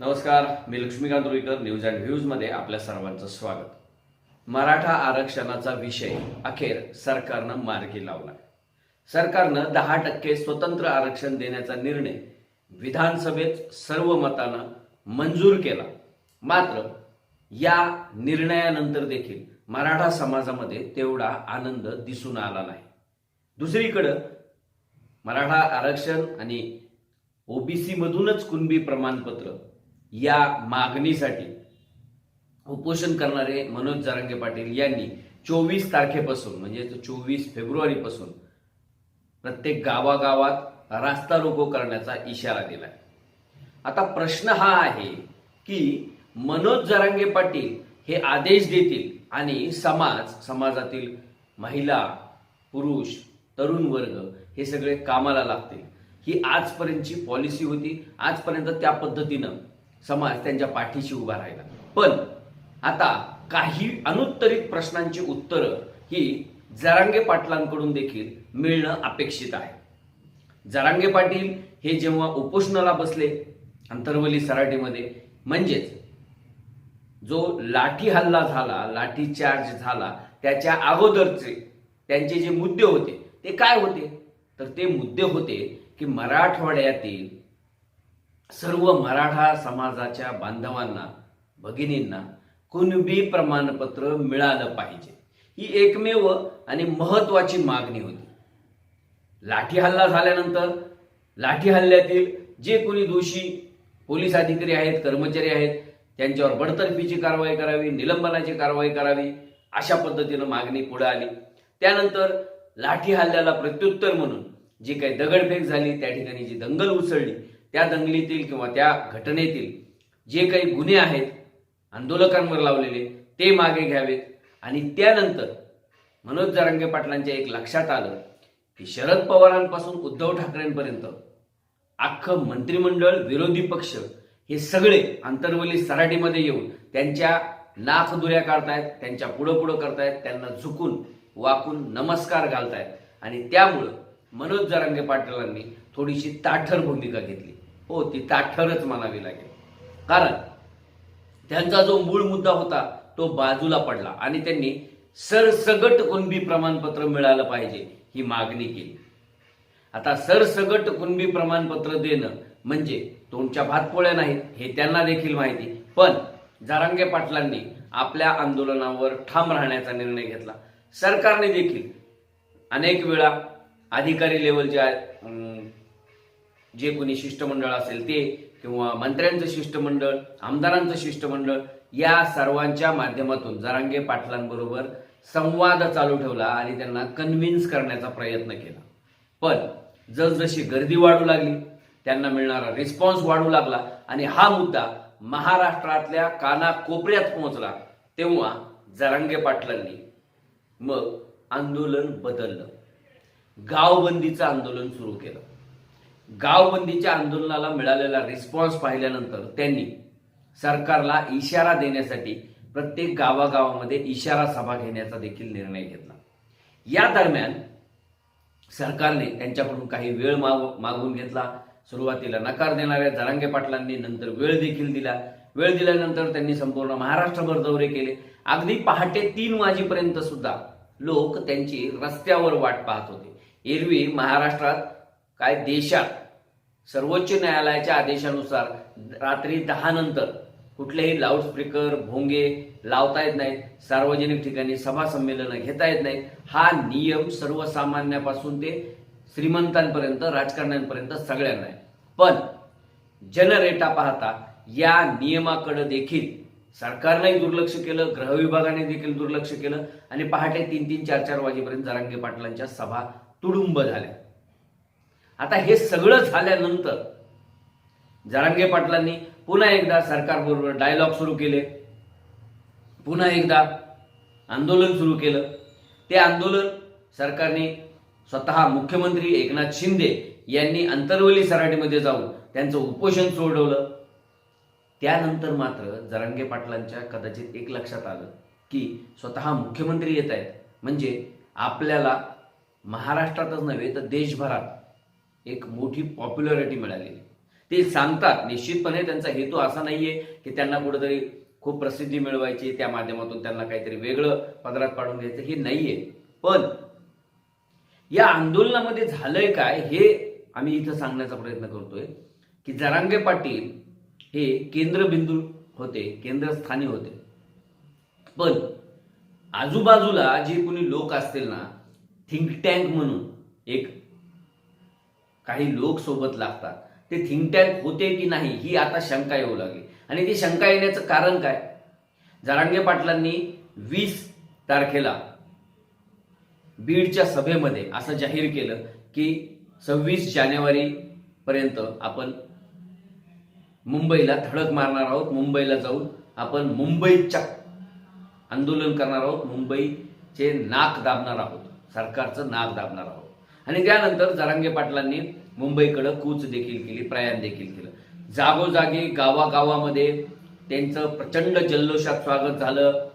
नमस्कार मी Laxmikant Ruikar news and व्ह्यूजमध्ये आपल्या सर्वांचं स्वागत. मराठा आरक्षणाचा विषय अखेर सरकारनं मार्गी लावला. सरकारनं दहा टक्के स्वतंत्र आरक्षण देण्याचा निर्णय विधानसभेत सर्व मतानं मंजूर केला. मात्र या निर्णयानंतर देखील मराठा समाजामध्ये तेवढा आनंद दिसून आला नाही. दुसरीकडं मराठा आरक्षण आणि ओबीसी मधूनच कुणबी प्रमाणपत्र या मागणीसाठी उपोषण करणारे मनोज जरांगे पाटील यांनी चोवीस तारखेपासून म्हणजे चोवीस फेब्रुवारीपासून प्रत्येक गावागावात रास्ता रोको करण्याचा इशारा दिला आता प्रश्न हा आहे की मनोज जरांगे पाटील हे आदेश देतील आणि समाज समाजातील महिला पुरुष तरुण वर्ग हे सगळे कामाला लागतील. ही आजपर्यंतची पॉलिसी होती. आजपर्यंत त्या पद्धतीनं समाज त्यांच्या पाठीशी उभा राहिला. पण आता काही अनुत्तरित प्रश्नांची उत्तरं ही जरांगे पाटलांकडून देखील मिळणं अपेक्षित आहे. जरांगे पाटील हे जेव्हा उपोषणाला बसले अंतर्वली सराटीमध्ये म्हणजेच जो लाठी हल्ला झाला लाठी चार्ज झाला त्याच्या अगोदरचे त्यांचे जे मुद्दे होते ते काय होते? तर ते मुद्दे होते की मराठवाड्यातील सर्व मराठा समाजाच्या बांधवांना भगिनींना कुणबी प्रमाणपत्र मिळालं पाहिजे. ही एकमेव आणि महत्वाची मागणी होती. लाठी हल्ला झाल्यानंतर लाठी हल्ल्यातील जे कोणी दोषी पोलीस अधिकारी आहेत कर्मचारी आहेत त्यांच्यावर बडतर्फीची कारवाई करावी निलंबनाची कारवाई करावी अशा पद्धतीनं मागणी पुढे आली. त्यानंतर लाठी हल्ल्याला प्रत्युत्तर म्हणून जी काही दगडफेक झाली त्या ठिकाणी जी दंगल उसळली त्या दंगलीतील किंवा त्या घटनेतील जे काही गुन्हे आहेत आंदोलकांवर लावलेले ते मागे घ्यावेत. आणि त्यानंतर मनोज जरांगे पाटलांच्या एक लक्षात आलं की शरद पवारांपासून उद्धव ठाकरेंपर्यंत अख्खं मंत्रिमंडळ विरोधी पक्ष हे सगळे आंतरवली सराटीमध्ये येऊन त्यांच्या नाकदुऱ्या काढतायत त्यांच्या पुढं पुढं करतायत त्यांना झुकून वाकून नमस्कार घालतायत. आणि त्यामुळं मनोज जरांगे पाटलांनी थोडीशी ताठर भूमिका घेतली. हो ती ताठरच म्हणावी लागेल. कारण त्यांचा जो मूळ मुद्दा होता तो बाजूला पडला आणि त्यांनी सरसगट कुणबी प्रमाणपत्र मिळालं पाहिजे ही मागणी केली. आता सरसगट कुणबी प्रमाणपत्र देणं म्हणजे तोंडच्या भातपोळ्या नाहीत हे त्यांना देखील माहिती. पण जारांगे पाटलांनी आपल्या आंदोलनावर ठाम राहण्याचा निर्णय घेतला. सरकारने देखील अनेक वेळा अधिकारी लेवलच्या जे कोणी शिष्टमंडळ असेल ते किंवा मंत्र्यांचं शिष्टमंडळ आमदारांचं शिष्टमंडळ या सर्वांच्या माध्यमातून जरांगे पाटलांबरोबर संवाद चालू ठेवला आणि त्यांना कन्व्हिन्स करण्याचा प्रयत्न केला. पण जसजशी गर्दी वाढू लागली त्यांना मिळणारा रिस्पॉन्स वाढू लागला आणि हा मुद्दा महाराष्ट्रातल्या कानाकोपऱ्यात पोहोचला तेव्हा जरांगे पाटलांनी मग आंदोलन बदललं. गावबंदीचं आंदोलन सुरू केलं. गावबंदीच्या आंदोलनाला मिळालेला रिस्पॉन्स पाहिल्यानंतर त्यांनी सरकारला इशारा देण्यासाठी प्रत्येक गावागावामध्ये इशारा सभा घेण्याचा देखील निर्णय घेतला. या दरम्यान सरकारने त्यांच्याकडून काही वेळ माग मागून घेतला. सुरुवातीला नकार देणाऱ्या जरांगे पाटलांनी नंतर वेळ देखील दिला. वेळ दिल्यानंतर त्यांनी संपूर्ण महाराष्ट्रभर दौरे केले. अगदी पहाटे तीन वाजेपर्यंत सुद्धा लोक त्यांची रस्त्यावर वाट पाहत होते. एरवी महाराष्ट्रात काय देशात सर्वोच्च न्यायालयाच्या आदेशानुसार रात्री दहा नंतर कुठलेही लाऊडस्पीकर भोंगे लावता येत नाहीत सार्वजनिक ठिकाणी सभा संमेलनं घेता येत नाहीत. हा नियम सर्वसामान्यापासून ते श्रीमंतांपर्यंत राजकारण्यांपर्यंत सगळ्यांना आहे. पण जनरेटा पाहता या नियमाकडे देखील सरकारनेही दुर्लक्ष केलं गृह विभागाने देखील दुर्लक्ष केलं आणि पहाटे तीन तीन चार चार वाजेपर्यंत जरांगे पाटलांच्या सभा तुडुंब झाल्या. आता हे सगळं झाल्यानंतर जरांगे पाटलांनी पुन्हा एकदा सरकारबरोबर डायलॉग सुरू केले. पुन्हा एकदा आंदोलन सुरू केलं. ते आंदोलन सरकारने स्वतः मुख्यमंत्री एकनाथ शिंदे यांनी अंतरवली सराटीमध्ये जाऊन त्यांचं उपोषण सोडवलं. त्यानंतर मात्र जरांगे पाटलांच्या कदाचित एक लक्षात आलं की स्वतः मुख्यमंत्री येत आहेत. म्हणजे आपल्याला महाराष्ट्रातच नव्हे तर देशभरात एक मोठी पॉप्युलरिटी मिळालेली. ते सांगतात निश्चितपणे त्यांचा हेतू असा नाहीये की त्यांना कुठेतरी खूप प्रसिद्धी मिळवायची त्या माध्यमातून त्यांना काहीतरी वेगळं पदरात पाडून घ्यायचं हे नाहीये. पण या आंदोलनामध्ये झालंय काय हे आम्ही इथं सांगण्याचा प्रयत्न करतोय की जरांगे पाटील हे केंद्रबिंदू होते केंद्रस्थानी होते. पण आजूबाजूला जे कोणी लोक असतील ना थिंक टँक म्हणून एक काही लोक सोबत लागतात. ते थिंक टँक होते की नाही ही आता शंका येऊ लागली. आणि ती शंका येण्याचं कारण काय? जरांगे पाटलांनी वीस तारखेला बीडच्या सभेमध्ये असं जाहीर केलं की सव्वीस जानेवारी पर्यंत आपण मुंबईला धडक मारणार आहोत. मुंबईला जाऊन आपण मुंबईच्या आंदोलन करणार आहोत. मुंबईचे नाक दाबणार आहोत. सरकारचं नाक दाबणार आहोत. आणि त्यानंतर जरांगे पाटलांनी मुंबईकडं कूच देखील केली प्रयाण देखील केलं. जागोजागी गावागावामध्ये त्यांचं प्रचंड जल्लोषात स्वागत झालं.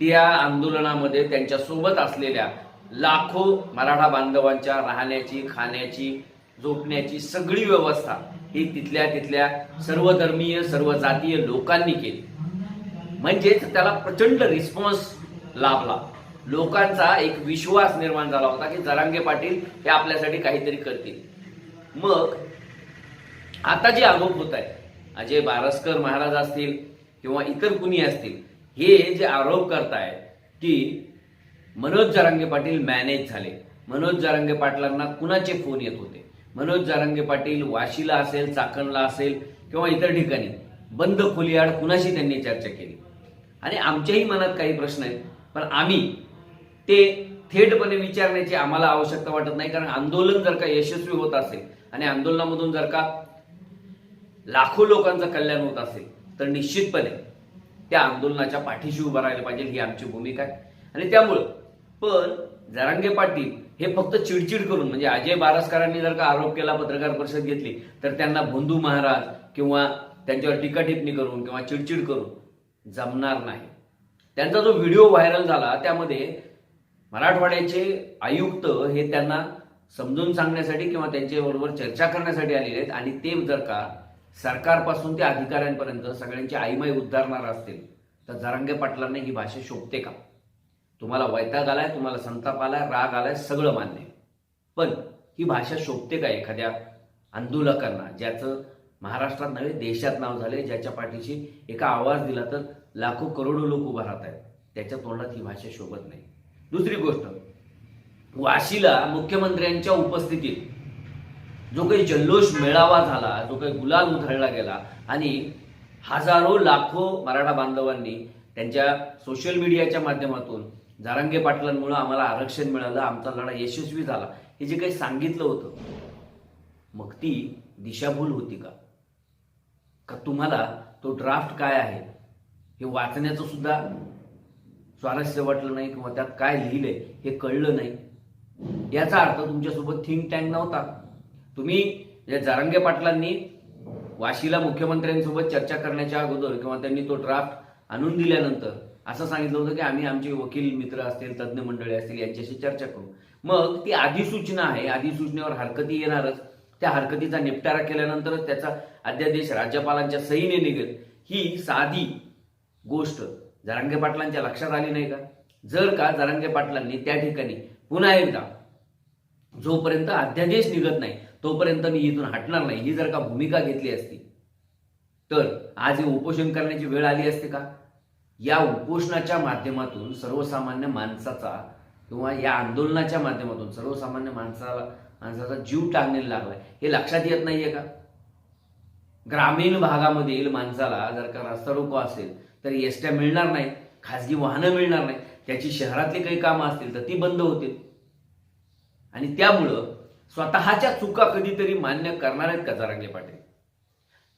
त्या आंदोलनामध्ये त्यांच्यासोबत असलेल्या लाखो मराठा बांधवांच्या राहण्याची खाण्याची झोपण्याची सगळी व्यवस्था ही तिथल्या तिथल्या सर्वधर्मीय सर्व जातीय लोकांनी केली. म्हणजेच त्याला प्रचंड रिस्पॉन्स लाभला. लोकांचा एक विश्वास निर्माण झाला होता की जरांगे पाटील हे आपल्यासाठी काहीतरी करतील. मग आता जे आरोप होत आहे अजय बारसकर महाराज असतील किंवा इतर कुणी असतील हे जे आरोप करतायत की मनोज जरांगे पाटील मॅनेज झाले. मनोज जरांगे पाटलांना कुणाचे फोन येत होते? मनोज जरांगे पाटील वाशीला असेल चाकणला असेल किंवा इतर ठिकाणी बंद खोलीआड कुणाशी त्यांनी चर्चा केली? आणि आमच्याही मनात काही प्रश्न आहेत पण आम्ही ते थेटपणे विचारण्याची आम्हाला आवश्यकता वाटत नाही कारण आंदोलन जर का यशस्वी होत असेल आणि आंदोलनामधून जर का लाखो लोकांचं कल्याण होत असेल तर निश्चितपणे त्या आंदोलनाच्या पाठीशी उभं राहिलं पाहिजे ही आमची भूमिका आहे. आणि त्यामुळं पण जरांगे पाटील हे फक्त चिडचिड करून म्हणजे अजय बारसकरांनी जर का आरोप केला पत्रकार परिषद घेतली तर त्यांना भोंदू महाराज किंवा त्यांच्यावर टीका टिप्पणी करून किंवा चिडचिड करून जमणार नाही. त्यांचा जो व्हिडिओ व्हायरल झाला त्यामध्ये मराठवाड्याचे आयुक्त हे त्यांना समजून सांगण्यासाठी किंवा त्यांच्याबरोबर चर्चा करण्यासाठी आलेले आहेत. आणि ते जर का सरकारपासून ते अधिकाऱ्यांपर्यंत सगळ्यांची आईमाई उद्धारणार असतील तर जरांगे पाटलांना ही भाषा शोभते का? तुम्हाला वैताग आलाय तुम्हाला संताप आलाय राग आलाय सगळं मान्य आहे. पण ही भाषा शोभते का एखाद्या आंदोलकांना ज्याचं महाराष्ट्रात नव्हे देशात नाव झाले ज्याच्या पाठीशी एका आवाज दिला तर लाखो करोडो लोक उभा राहत आहेत त्याच्या तोंडात ही भाषा शोभत नाही. दुसरी गोष्ट वाशीला मुख्यमंत्र्यांच्या उपस्थितीत जो काही जल्लोष मेळावा झाला जो काही गुलाल उधळला गेला आणि हजारो लाखो मराठा बांधवांनी त्यांच्या सोशल मीडियाच्या माध्यमातून जारांगे पाटलांमुळे आम्हाला आरक्षण मिळालं आमचा लढा यशस्वी झाला. हे जे काही सांगितलं होतं मग ती दिशाभूल होती का? का तुम्हाला तो ड्राफ्ट काय आहे? हे वाचण्याचं सुद्धा स्वारस्य वाटलं नाही किंवा त्यात काय लिहिलंय हे कळलं नाही. याचा अर्थ तुमच्यासोबत थिंक टँक नव्हता. तुम्ही या जारंगे पाटलांनी वाशीला मुख्यमंत्र्यांसोबत चर्चा करण्याच्या अगोदर किंवा त्यांनी तो ड्राफ्ट आणून दिल्यानंतर असं सांगितलं होतं की आम्ही आमचे वकील मित्र असतील तज्ज्ञ मंडळी असतील यांच्याशी चर्चा करू. मग ती अधिसूचना आहे अधिसूचनेवर हरकती येणारच. त्या हरकतीचा निपटारा केल्यानंतरच त्याचा अध्यादेश राज्यपालांच्या सहीने निघेल. ही साधी गोष्ट. जरांगे पाटलांच्या लक्षात आली नाही का? जर का जरांगे पाटलांनी त्या ठिकाणी पुन्हा एकदा जोपर्यंत अध्यादेश निघत नाही तोपर्यंत मी इथून हटणार नाही. ही जर का भूमिका घेतली असती तर आज हे उपोषण करण्याची वेळ आली असते का? या उपोषणाच्या माध्यमातून सर्वसामान्य माणसाचा किंवा या आंदोलनाच्या माध्यमातून सर्वसामान्य माणसाला माणसाचा जीव टांगण्याला लागलाय. हे लक्षात येत नाहीये का? ग्रामीण भागामधील माणसाला जर का रस्ता रोको असेल तर एसट्या मिळणार नाही खाजगी वाहनं मिळणार नाही त्याची शहरातली काही कामं असतील तर ती बंद होतील. आणि त्यामुळं स्वतःच्या चुका कधीतरी मान्य करणार आहेत का जरांगे पाटील?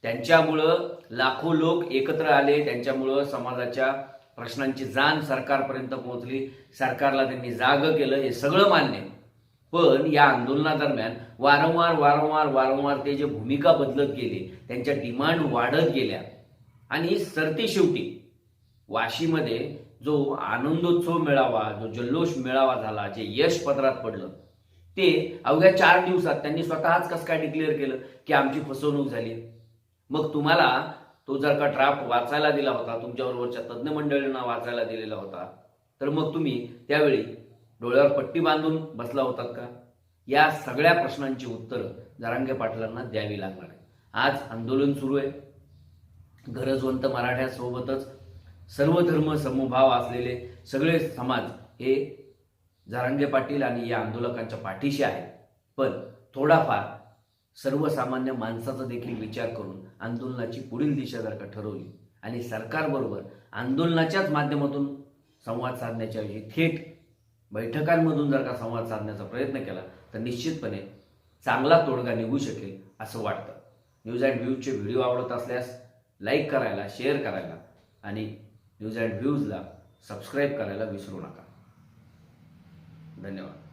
त्यांच्यामुळं लाखो लोक एकत्र आले त्यांच्यामुळं समाजाच्या प्रश्नांची जाण सरकारपर्यंत पोहोचली सरकारला त्यांनी जाग केलं हे सगळं मान्य आहे. पण या आंदोलनादरम्यान वारंवार वारंवार वारंवार ते जे भूमिका बदलत गेले त्यांच्या डिमांड वाढत गेल्या. आणि सरते शेवटी वाशीमध्ये जो आनंदोत्सव मेळावा जो जल्लोष मेळावा झाला जे यश पदरात पडलं ते अवघ्या चार दिवसात त्यांनी स्वतःच कसं काय डिक्लेअर केलं की आमची फसवणूक झाली? मग तुम्हाला तो जर का ड्राफ्ट वाचायला दिला होता तुमच्याबरोबरच्या तज्ज्ञ मंडळींना वाचायला दिलेला होता तर मग तुम्ही त्यावेळी डोळ्यावर पट्टी बांधून बसला होतात का? या सगळ्या प्रश्नांची उत्तरं जरांगे पाटलांना द्यावी लागणार आहे आज आंदोलन सुरू आहे. गरजवंत मराठ्यासोबतच सर्व धर्म समभाव असलेले सगळे समाज हे जारांगे पाटील आणि या आंदोलकांच्या पाठीशी आहेत. पण थोडाफार सर्वसामान्य माणसाचा देखील विचार करून आंदोलनाची पुढील दिशा जर का ठरवली आणि सरकारबरोबर आंदोलनाच्याच माध्यमातून संवाद साधण्याच्या ऐवजी थेट बैठकांमधून जर का संवाद साधण्याचा प्रयत्न केला तर निश्चितपणे चांगला तोडगा निघू शकेल असं वाटतं. न्यूज अँड व्ह्यूजचे व्हिडिओ आवडत असल्यास लाईक करायला शेअर करायला आणि न्यूज अँड व्ह्यूजला सबस्क्राईब करायला विसरू नका. धन्यवाद.